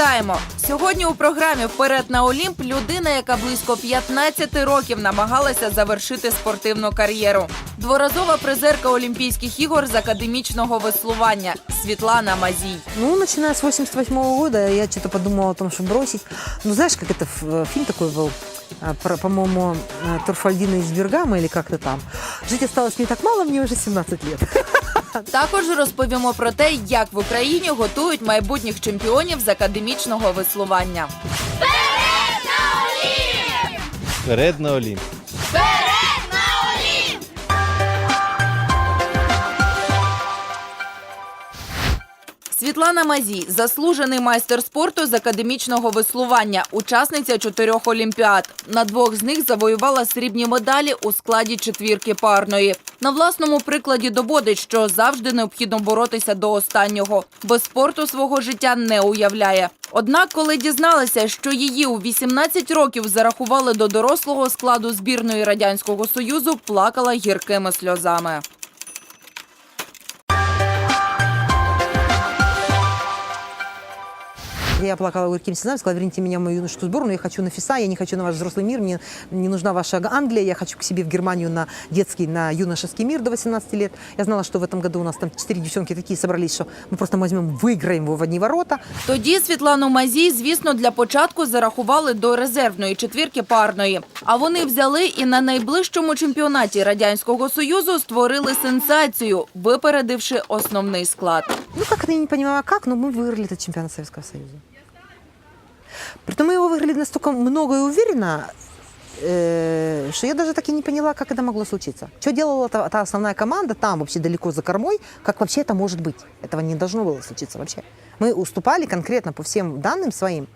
Вітаємо! Сьогодні у програмі Вперед на Олімп людина, яка близько 15 років намагалася завершити спортивну кар'єру. Дворазова призерка Олімпійських ігор з академічного веслування Світлана Мазій. Ну, начиная с 88 года, я что-то подумала о том, что бросить. Ну, знаешь, как это ф- фильм такой был, а, про, по-моему, а, Турфальдина из Бергама или как-то там. Жить осталось не так мало, мне уже 17 лет. Також розповімо про те, як в Україні готують майбутніх чемпіонів з академічного веслування. Вперед на Олімп! Світлана Мазій заслужений майстер спорту з академічного веслування, учасниця чотирьох олімпіад. На двох з них завоювала срібні медалі у складі четвірки парної. На власному прикладі доводить, що завжди необхідно боротися до останнього. Без спорту свого життя не уявляє. Однак, коли дізналася, що її у 18 років зарахували до дорослого складу збірної радянського союзу, плакала гіркими сльозами. Я плакала у Ким Синаев, сказала, верните меня в мою юношескую сборную, я хочу на ФИСА, я не хочу на ваш взрослый мир, мне не нужна ваша Англия, я хочу к себе в Германию на детский, на юношеский мир до 18 лет. Я знала, что в этом году у нас там четыре девчонки такие собрались, что мы просто возьмем, выиграем его в одни ворота. Тоді Світлану Мазій, звісно, для початку зарахували до резервної четвірки парної. А вони взяли і на найближчому чемпіонаті радянського союзу створили сенсацію, випередивши основний склад. Ну, как это, я не понимаю, как, но мы выиграли этот чемпионат Советского Союза. Притом мы его выиграли настолько много и уверенно, э, что я даже так и не поняла, как это могло случиться. Что делала та, та основная команда там, вообще далеко за кормой, как вообще это может быть? Этого не должно было случиться вообще. Мы уступали конкретно по всем данным своим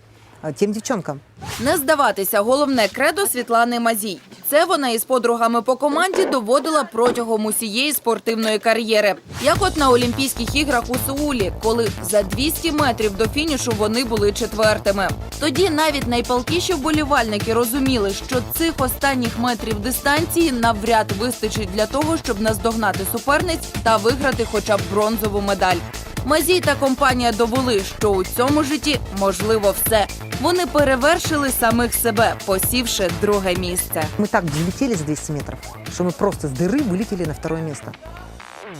тем девчонкам. Не здаватися головне кредо Світлани Мазій. Це вона із подругами по команді доводила протягом усієї спортивної кар'єри. Як от на Олімпійських іграх у Сеулі, коли за 200 метрів до фінішу вони були четвертими. Тоді навіть найпалкіші вболівальники розуміли, що цих останніх метрів дистанції навряд вистачить для того, щоб наздогнати суперниць та виграти хоча б бронзову медаль. Мазій та компанія довели, що у цьому житті можливо все. Вони перевершили самих себе, посівши друге місце. Мы так взлетели за 200 метров, что мы просто с дыры вылетели на второе место.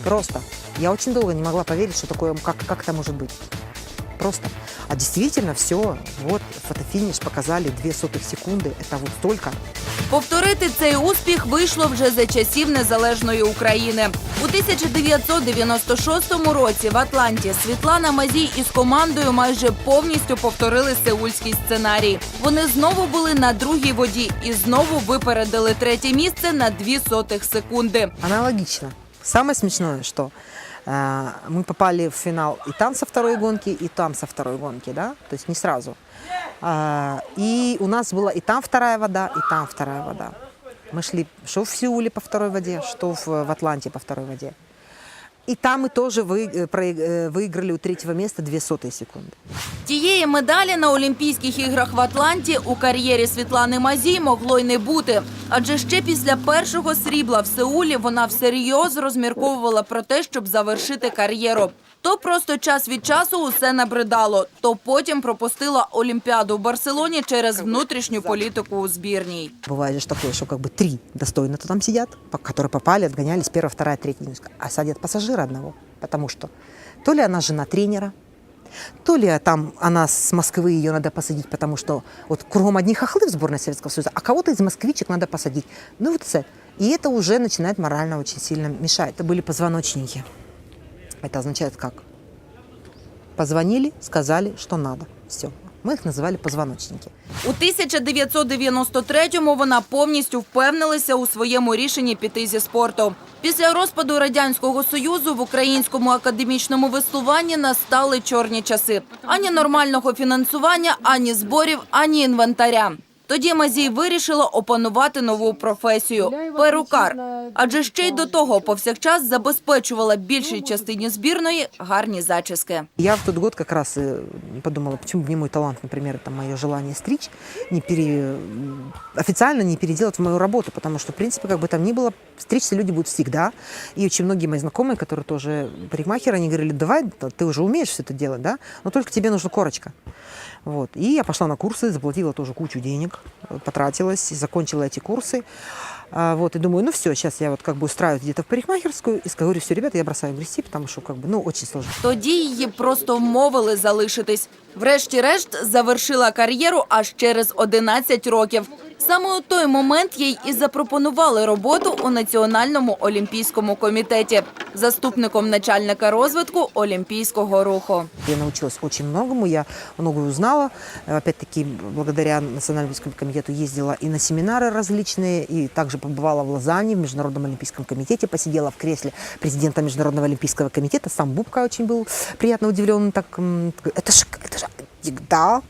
Просто. Я очень долго не могла поверить, что такое, как, как это может быть. Просто. А действительно, все, вот, фотофиниш показали, две сотых секунды, это вот столько. Повторити цей успіх вийшло вже за часів незалежної України. У 1996 році в Атланті Світлана Мазій із командою майже повністю повторили сеульський сценарій. Вони знову були на другій воді і знову випередили третє місце на дві сотих секунди. Аналогично. Самое смешное, что э, мы попали в финал и там со второй гонки, и там со второй гонки, да, то есть не сразу. А, и у нас была и там вторая вода, и там вторая вода. Мы шли что в Сеуле по второй воде, что в, в Атланте по второй воде. И там мы тоже вы, э, проиг- э, выиграли у третьего места две сотые секунды. Тієї медалі на Олімпійських іграх в Атланті у кар'єрі Світлани Мазій могло й не бути. Адже ще після першого срібла в Сеулі вона всерйоз розмірковувала про те, щоб завершити кар'єру. То просто час від часу усе набридало, то потім пропустила Олімпіаду в Барселоні через внутрішню політику у збірній. Бывает же такое, что как бы три достойно-то там сидят, по- которые попали, отгонялись первая, вторая, третья, десятка, а садят пассажира одного. Потому что то ли она жена тренера, то ли там она с Москвы, ее надо посадить, потому что вот кругом одни хохлы в сборной Советского Союза, а кого-то из москвичек надо посадить. Ну вот это. И это уже начинает морально очень сильно мешать. Это были позвоночники. Это означает как? Позвонили, сказали, что надо. Все. Мы их называли позвоночники. У 1993-му вона повністю впевнилася у своєму рішенні піти зі спорту. Після розпаду радянського союзу в українському академічному веслуванні настали чорні часи. Ані нормального фінансування, ані зборів, ані інвентаря. Тоді Мазій вирішила опанувати нову професію перукар. Адже ще й до того повсякчас забезпечувала більшій частині збірної гарні зачіски. Я в тот год как раз э, подумала, почему бы не мой талант, например, это мое желание стричь, не пере... официально не переделать в мою работу, потому что, в принципе, как бы там ни было, стричься люди будут всегда. И очень многие мои знакомые, которые тоже парикмахеры, они говорили, давай, да, ты уже умеешь все это делать, да, но только тебе нужна корочка. Вот. И я пошла на курсы, заплатила тоже кучу денег, э, потратилась, закончила эти курсы. А, Вот, и думаю, ну все, сейчас я вот как бы устраиваюсь где-то в парикмахерскую и говорю, все, ребята, я бросаю грести, потому что как бы, ну, очень сложно. Тоді її просто вмовили залишитись. Врешті-решт завершила кар'єру аж через 11 років. Саме у той момент їй і запропонували роботу у Національному олімпійському комітеті заступником начальника розвитку олімпійського руху. Я научилась очень многому, я многое узнала. Э, Опять-таки, благодаря Национальному олимпийскому комитету ездила и на семинары различные, и также побывала в Лозанне, в Международном олимпийском комитете, посидела в кресле президента Международного олимпийского комитета. Сам Бубка очень был приятно удивлен. Так, м, такой, это же, это же, да,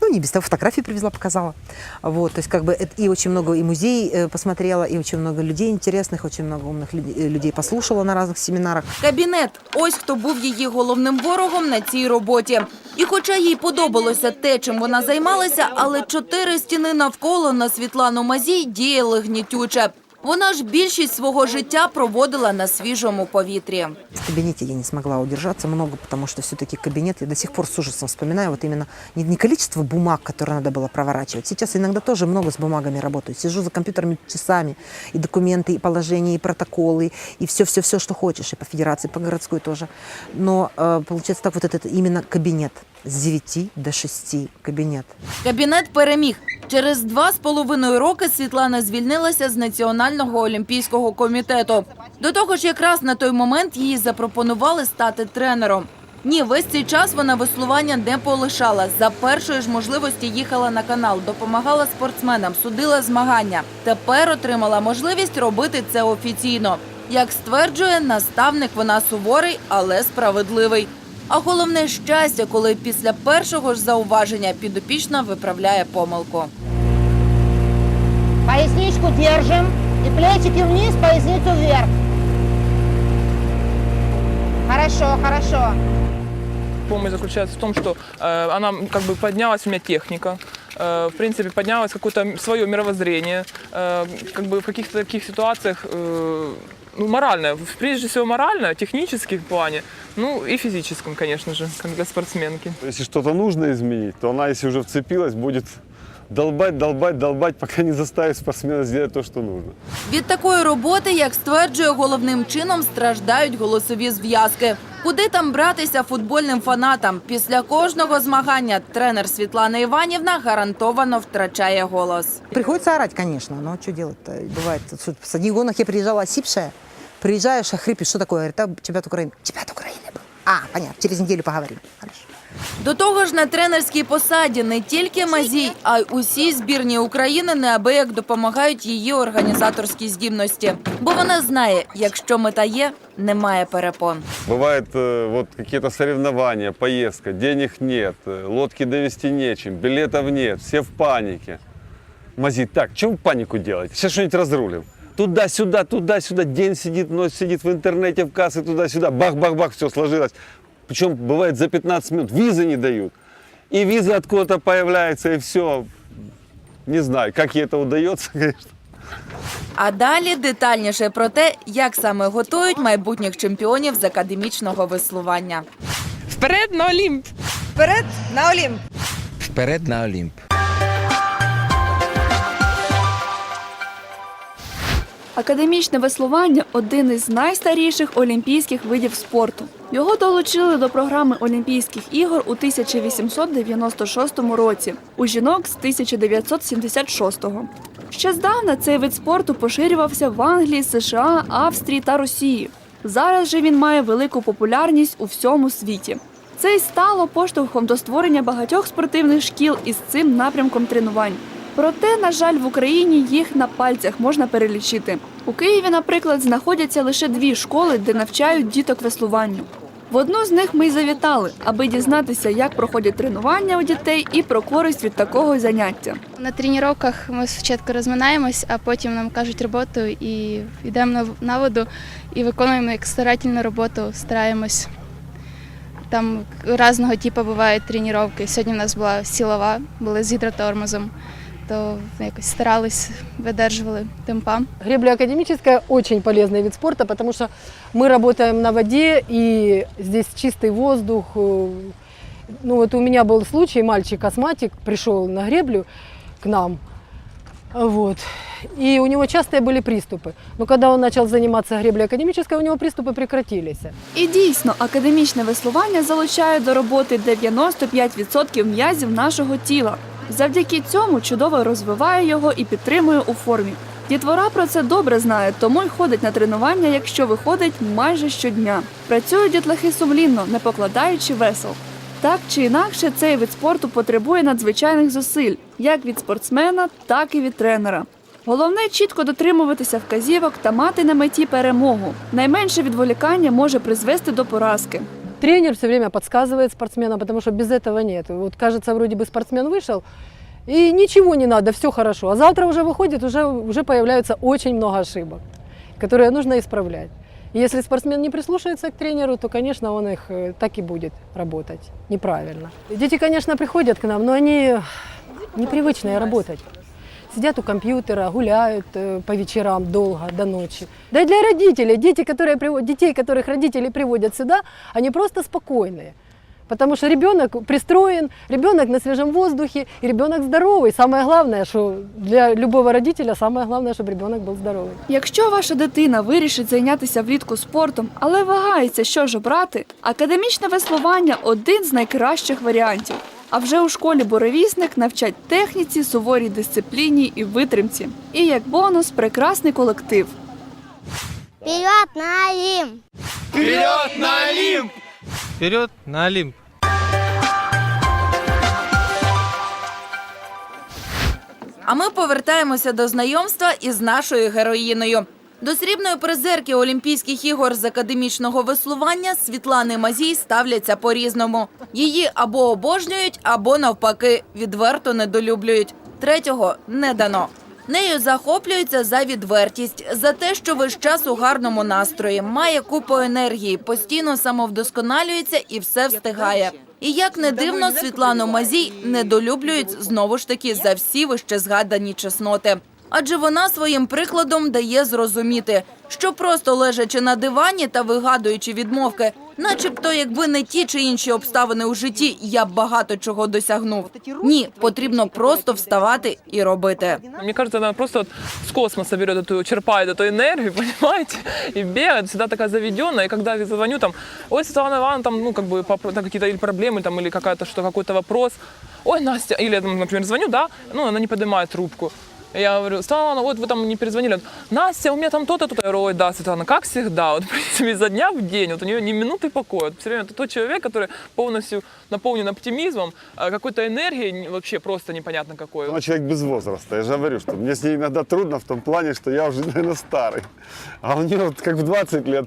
ну, не без того, фотографии привезла, показала. Вот, то есть, как бы, это- и очень много и музей э, посмотрела, и очень много людей интересных, очень много умных люд- э, людей послушала на разных семинарах. Кабінет ось хто був її головним ворогом на цій роботі. І хоча їй подобалося те, чим вона займалася, але чотири стіни навколо на Світлану Мазій діяли гнітюче. Вона ж більшість свого життя проводила на свіжому повітрі. В кабинете я не смогла удержаться много, потому что все-таки кабинет, я до сих пор с ужасом вспоминаю, вот именно не, не количество бумаг, которые надо было проворачивать. Сейчас иногда тоже много с бумагами работаю. Сижу за компьютерами часами, и документы, и положения, и протоколы, и все-все-все, что хочешь, и по федерации, и по городской тоже. Но э, получается так, вот этот именно кабинет с 9 до 6 кабинет. Кабінет переміг. Через два з половиною роки Світлана звільнилася з Національного олімпійського комітету. До того ж, якраз на той момент їй запропонували стати тренером. Ні, весь цей час вона веслування не полишала. За першої ж можливості їхала на канал, допомагала спортсменам, судила змагання. Тепер отримала можливість робити це офіційно. Як стверджує наставник, вона суворий, але справедливий. А головне щастя, коли після першого ж зауваження підопічна виправляє помилку. Поясничку держим и плечики вниз, поясницу вверх. Хорошо, хорошо. Помощь заключается в том, что э, она как бы поднялась у меня техника, э, в принципе поднялось какое-то свое мировоззрение, э, как бы в каких-то таких ситуациях, э, ну морально, прежде всего морально, технически в плане, ну и физическом, конечно же, как для спортсменки. Если что-то нужно изменить, то она, если уже вцепилась, будет долбать, долбать, долбать, пока не заставит спортсмена сделать то, что нужно. Від такої роботи, як стверджує, головним чином страждають голосові зв'язки. Куди там братися футбольним фанатам? Після кожного змагання тренер Світлана Іванівна гарантовано втрачає голос. Приходится орать, конечно, но что делать-то? Бывает, что с одних гонок я приезжала осипшая, приезжаешь, а хрипишь, что такое? Говорит, «Да, чемпионат Украины. Чемпионат Украины был. А, понятно, через неделю поговорим. Хорошо. До того ж, на тренерській посаді не тільки Мазій, а й усі збірні України неабияк допомагають її організаторській здібності. Бо вона знає, якщо мета є, немає перепон. Бывает э, вот какие-то соревнования, поездка, денег нет, э, лодки довести нечем, билетов нет, все в панике. Мазит, так, чем панику делать? Сейчас что-нибудь разрулим. Туда-сюда, туда-сюда, день сидит, ночь сидит в интернете, в кассе, туда-сюда, бах-бах-бах, все сложилось. Причем бывает за 15 минут, визы не дают. И виза откуда-то появляется, и все. Не знаю, как ей это удается, конечно. А далі детальніше про те, як саме готують майбутніх чемпіонів з академічного веслування. Вперед на Олимп! Вперед на Олімп! Вперед на Олімп. Академічне веслування один із найстаріших олімпійських видів спорту. Його долучили до програми Олімпійських ігор у 1896 році, у жінок з 1976-го. Ще здавна цей вид спорту поширювався в Англії, США, Австрії та Росії. Зараз же він має велику популярність у всьому світі. Це й стало поштовхом до створення багатьох спортивних шкіл із цим напрямком тренувань. Проте, на жаль, в Україні їх на пальцях можна перелічити. У Києві, наприклад, знаходяться лише дві школи, де навчають діток веслуванню. В одну з них ми й завітали, аби дізнатися, як проходять тренування у дітей і про користь від такого заняття. На тренуваннях ми спочатку розминаємось, а потім нам кажуть роботу і йдемо на, воду і виконуємо як старательну роботу, стараємось. Там різного типу бувають тренування. Сьогодні в нас була силова, були з гідротормозом, то якось старались, видержували темпа. Гребля академическая очень полезный вид спорта, потому что мы работаем на воде, и здесь чистый воздух. Э, Ну вот у меня был случай, мальчик-астматик пришел на греблю к нам, вот, и у него частые были приступы. Но когда он начал заниматься греблей академической, у него приступы прекратились. І дійсно, академічне веслування залучає до роботи 95% м'язів нашого тіла. Завдяки цьому чудово розвиває його і підтримує у формі. Дітвора про це добре знає, тому й ходить на тренування, якщо виходить майже щодня. Працюють дітлахи сумлінно, не покладаючи весел. Так чи інакше, цей вид спорту потребує надзвичайних зусиль, як від спортсмена, так і від тренера. Головне чітко дотримуватися вказівок та мати на меті перемогу. Найменше відволікання може призвести до поразки. Тренер все время подсказывает спортсменам, потому что без этого нет. Вот кажется, вроде бы спортсмен вышел, и ничего не надо, все хорошо. А завтра уже выходит, уже, уже появляется очень много ошибок, которые нужно исправлять. И если спортсмен не прислушается к тренеру, то, конечно, он их э, так и будет работать неправильно. Дети, конечно, приходят к нам, но они непривычные работать. Сидят у компьютера, гуляют э, по вечерам долго, до ночи. Да и для родителей, дети, которые, привод- детей, которых родители приводят сюда, они просто спокойные. Потому что ребенок пристроен, ребенок на свежем воздухе, и ребенок здоровый. Самое главное, что для любого родителя самое главное, чтобы ребенок был здоровый. Якщо ваша дитина вирішить зайнятися влітку спортом, але вагається, що ж обрати, академічне веслування один з найкращих варіантів. А вже у школі буревісник навчать техніці, суворій дисципліні і витримці. І як бонус прекрасний колектив. Вперед на Олимп! Вперед на Олимп! А ми повертаємося до знайомства із нашою героїною. До срібної призерки Олімпійських ігор з академічного веслування Світлани Мазій ставляться по-різному. Її або обожнюють, або навпаки відверто недолюблюють. Третього не дано. Нею захоплюються за відвертість, за те, що весь час у гарному настрої, має купу енергії, постійно самовдосконалюється і все встигає. І як не дивно, Світлану Мазій недолюблюють знову ж таки за всі вище згадані чесноти Адже вона своїм прикладом дає зрозуміти, що просто лежачи на дивані та вигадуючи відмовки, начебто, якби не ті чи інші обставини у житті, я б багато чого досягнув. Ні, потрібно просто вставати і робити. Мне кажется, она просто вот с космоса берет эту, черпает эту энергию, понимаете, и бегает, всегда такая заведенная. И когда я звоню, там, ой, Светлана Ивановна, там, ну, как бы, по- там какие-то или проблемы, там, или какая-то, что, какой-то вопрос. Ой, Настя, или я, там, например, звоню, да, ну, она не поднимает трубку. Я говорю, Светлана Ивановна, вот вы там не перезвонили. Настя, у меня там то-то, то-то. Я говорю, ой, да, Светлана, как всегда. Вот, в принципе, изо дня в день. Вот у нее ни минуты покоя. Вот, все время это тот человек, который полностью наполнен оптимизмом, а какой-то энергией не- вообще просто непонятно какой. Она человек без возраста. Я же говорю, что мне с ней иногда трудно в том плане, что я уже, наверное, старый. А у нее вот как в 20 лет,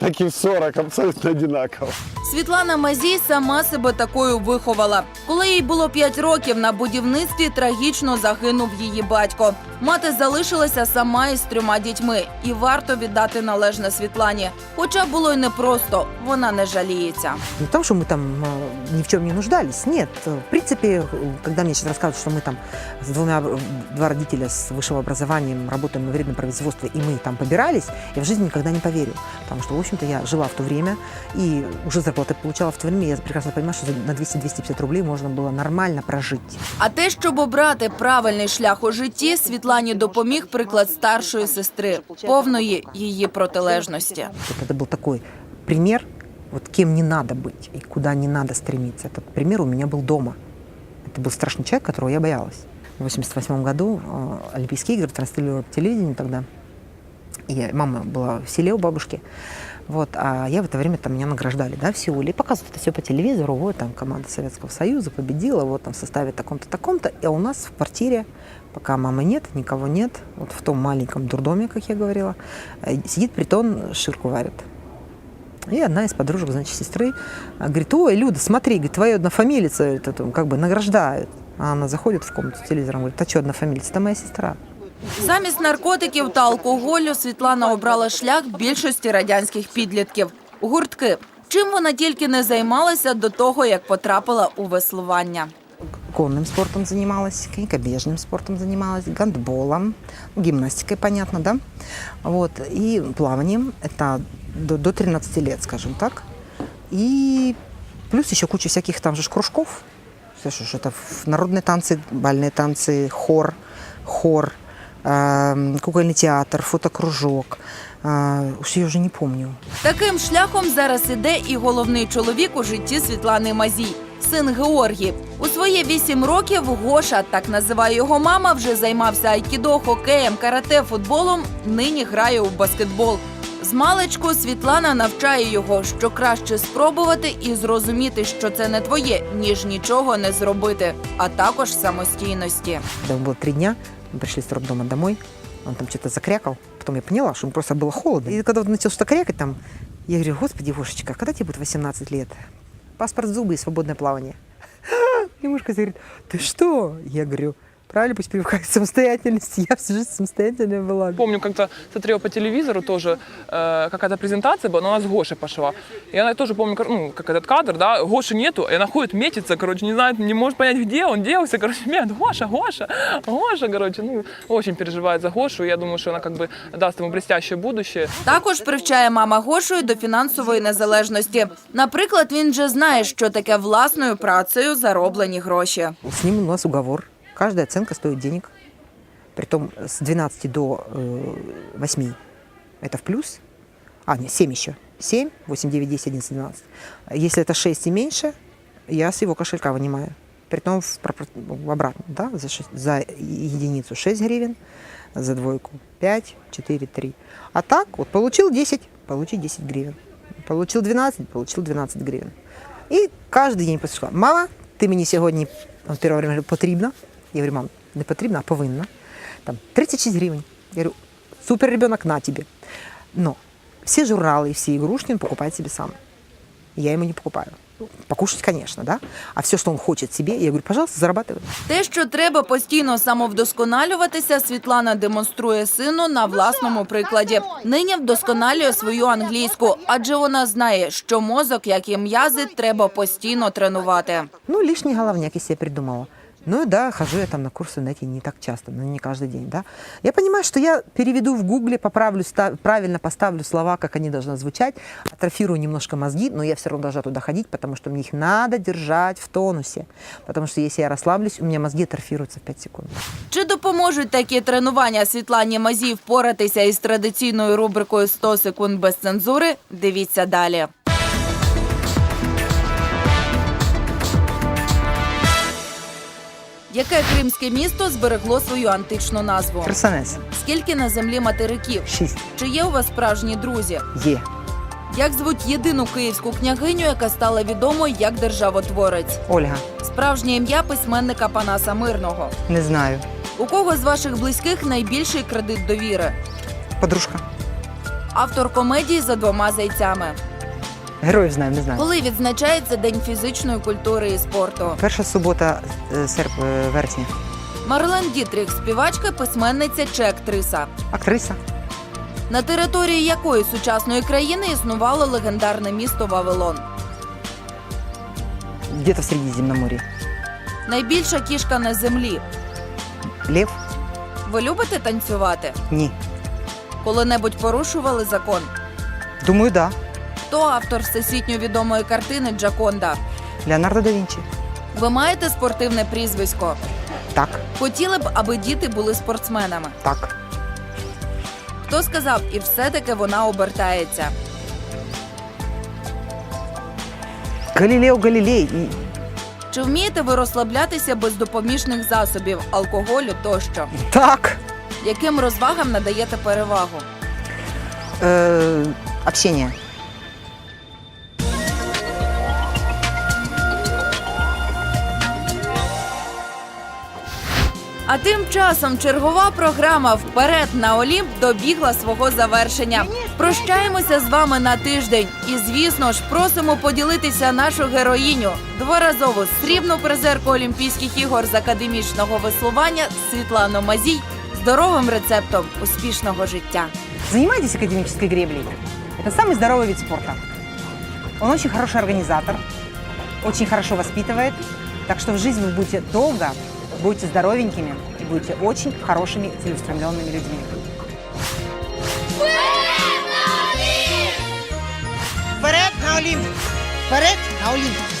так и в 40 абсолютно одинаково. Світлана Мазій сама себе такою виховала. Коли їй було 5 років, на будівництві трагічно загинув її батько. Мати залишилася сама із трьома дітьми, і варто віддати належне Світлані. Хоча було й непросто, вона не жаліється. Не то, что мы там э, ни в чем не нуждались. Нет. В принципе, э, когда мне сейчас рассказывают, что мы там с двумя, э, два родителя с высшим образованием работаем на вредном производстве, и мы там побирались, я в жизни никогда не поверю. Потому что, в общем-то, я жила в то время и уже зарплату получала в то время. Я прекрасно понимаю, что за- на 200-250 рублей можно было нормально прожить. А те, щоб обрати правильний шлях у житті, Світлані допоміг приклад старшої сестри, повної її протилежності. Вот это был такой пример, вот кем не надо быть и куда не надо стремиться. Этот пример у меня был дома. Это был страшный человек, которого я боялась. В 88 году э, Олимпийские игры транслировали по телевидению тогда. И я- мама была в селе у бабушки. Вот, а я в это время там меня награждали, да, в Сеуле. И показывают это все по телевизору. Вот там команда Советского Союза победила, вот там в составе таком-то, таком-то. И у нас в квартире, пока мамы нет, никого нет, вот в том маленьком дурдоме, как я говорила, э, сидит притон, ширку варит. И одна из подружек, значит, сестры а, говорит, ой, Люда, смотри, говорит, твою однофамилицу это, там, как бы награждают. А она заходит в комнату с телевизором, говорит, а что однофамилица? Это моя сестра. Замість наркотиків та алкоголю Світлана обрала шлях більшості радянських підлітків гуртки. Чим вона тільки не займалася до того, як потрапила у веслування. Конным спортом занималась, конькобежным спортом занималась, гандболом, гимнастикой, понятно, да? Вот, и плаванием, это до, до 13 лет, скажем так. И плюс еще куча всяких там же ж кружков. Слушай, что это ф- народные танцы, бальные танцы, хор, хор, эм, кукольный театр, фотокружок. Э, уж я уже не помню. Таким шляхом зараз іде і головний чоловік у житті Світлани Мазій. Син Георгій. У свої вісім років Гоша, так називає його мама, вже займався айкідо, хокеєм, карате, футболом. Нині грає у баскетбол. З маличку Світлана навчає його, що краще спробувати і зрозуміти, що це не твоє, ніж нічого не зробити, а також самостійності. Когда было три дня, мы пришли с роддома домой, он там что-то закрякал. Потом я поняла, что ему просто было холодно. И когда он начал что-то крякать там, я говорю, господи, Гошечка, а когда тебе будет 18 лет? Паспорт в зубы и свободное плавание. И мушка говорит, ты что? Я говорю, правильно, пусть привыкает к самостоятельности. Я всю жизнь самостоятельная была. Помню, как-то смотрела по телевизору тоже, э, какая-то презентация была, но она с Гошей пошла. И она тоже помню, кар- ну, как этот кадр, да, Гоши нету, и она ходит, метится, короче, не знает, не может понять, где он делся, короче, нет, Гоша, Гоша, Гоша, короче, ну, очень переживает за Гошу, и я думаю, что она как бы даст ему блестящее будущее. Також привчає мама Гошою до фінансової незалежності. Наприклад, він вже знає, що таке власною працею зароблені гроші. С ним у нас уговор. Каждая оценка стоит денег. Притом с 12 до э, 8 это в плюс. А, нет, 7 еще. 7, 8, 9, 10, 11, 12. Если это 6 и меньше, я с его кошелька вынимаю. Притом в, пропор- в обратно, да, за, шесть- за единицу 6 гривен, за двойку 5, 4, 3. А так, вот получил 10, получи 10 гривен. Получил 12, получил 12 гривен. І кожен день прийшла. Мама, ти мені сьогодні от перше время говорю, потрібно. Я говорю, мам, не потрібно, а повинна. Там 36 гривень. Я говорю, супер ребенок, на тебе. Но все журналы и все игрушки он покупает себе сам. Я ему не покупаю. Покушать, конечно, да. А все, что он хочет себе, я говорю, пожалуйста, зарабатывай. Те, що треба постійно самовдосконалюватися, Світлана демонструє сину на власному прикладі. Нині вдосконалює свою англійську, адже вона знає, що мозок, як і м'язи, треба постійно тренувати. Ну, лишний головняк, я придумала. Ну и да, хожу я там на курсы, знаете, не так часто, но не каждый день, да. Я понимаю, что я переведу в гугле, поправлю, ста- правильно поставлю слова, как они должны звучать, атрофирую немножко мозги, но я все равно должна туда ходить, потому что мне их надо держать в тонусе. Потому что если я расслаблюсь, у меня мозги атрофируются в 5 секунд. Чи допоможуть такі тренування Світлані Мазій впоратися із традиційною рубрикою «100 секунд без цензури? Дивіться далі. Яке кримське місто зберегло свою античну назву? Херсонес. Скільки на землі материків? 6. Чи є у вас справжні друзі? Е. Як звуть єдину київську княгиню, яка стала відомою як державотворець? Ольга. Справжнє ім'я письменника Панаса Мирного. Не знаю. У кого з ваших близьких найбільший кредит довіри? Подружка. Автор комедії за двома зайцями. Героїв знаю, не знаю. Коли відзначається День фізичної культури і спорту? Перша субота е, серп, е, вересня. Марлен Дітріх, співачка, письменниця чи актриса. Актриса. На території якої сучасної країни існувало легендарне місто Вавилон? Где-то в Средиземноморье. Найбільша кішка на землі. Лев? Ви любите танцювати? Ні. Коли-небудь порушували закон? Думаю, да. Хто автор всесвітньо відомої картини Джаконда? Леонардо да Вінчі. Ви маєте спортивне прізвисько? Так, Хотіли б, аби діти були спортсменами. так. Хто сказав, і все-таки вона обертається? Галілео Галілей. І Чи вмієте ви розслаблятися без допоміжних засобів, алкоголю тощо? Так. Яким розвагам надаєте перевагу? Е, общение. А тим часом чергова програма Вперед на Олімп добігла свого завершення. Прощаємося з вами на тиждень і, звісно ж, просимо поділитися нашу героїню, дворазову срібну призерку Олімпійських ігор з академічного веслування Світлану Мазій здоровим рецептом успішного життя. Занимайтесь академической греблей. Это самый здоровый вид спорта. Он очень хороший организатор, очень хорошо воспитывает. Так что в жизни вы будете долго, будете здоровенькими и будете очень хорошими, целеустремленными людьми. Вперед на Олимп! Вперед на Олимп!